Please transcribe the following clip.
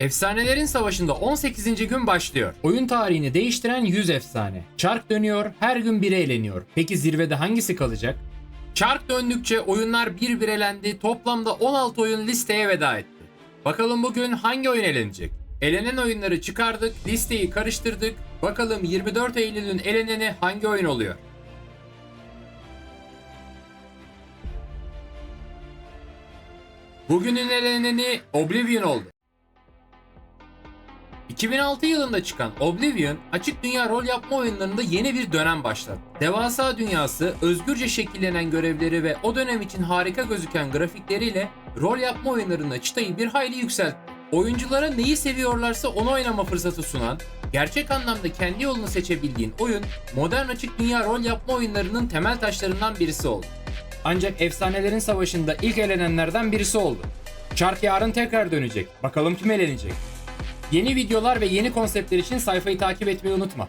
Efsanelerin Savaşı'nda 18. gün başlıyor. Oyun tarihini değiştiren 100 efsane. Çark dönüyor, her gün biri eleniyor. Peki zirvede hangisi kalacak? Çark döndükçe oyunlar bir bir elendi. Toplamda 16 oyun listeye veda etti. Bakalım bugün hangi oyun elenecek? Elenen oyunları çıkardık, listeyi karıştırdık. Bakalım 24 Eylül'ün eleneni hangi oyun oluyor? Bugünün eleneni Oblivion oldu. 2006 yılında çıkan Oblivion, açık dünya rol yapma oyunlarında yeni bir dönem başlattı. Devasa dünyası, özgürce şekillenen görevleri ve o dönem için harika gözüken grafikleriyle rol yapma oyunlarında çıtayı bir hayli yükseltti. Oyunculara neyi seviyorlarsa onu oynama fırsatı sunan, gerçek anlamda kendi yolunu seçebildiğin oyun, modern açık dünya rol yapma oyunlarının temel taşlarından birisi oldu. Ancak efsanelerin savaşında ilk elenenlerden birisi oldu. Çark yarın tekrar dönecek. Bakalım kim elenecek? Yeni videolar ve yeni konseptler için sayfayı takip etmeyi unutma.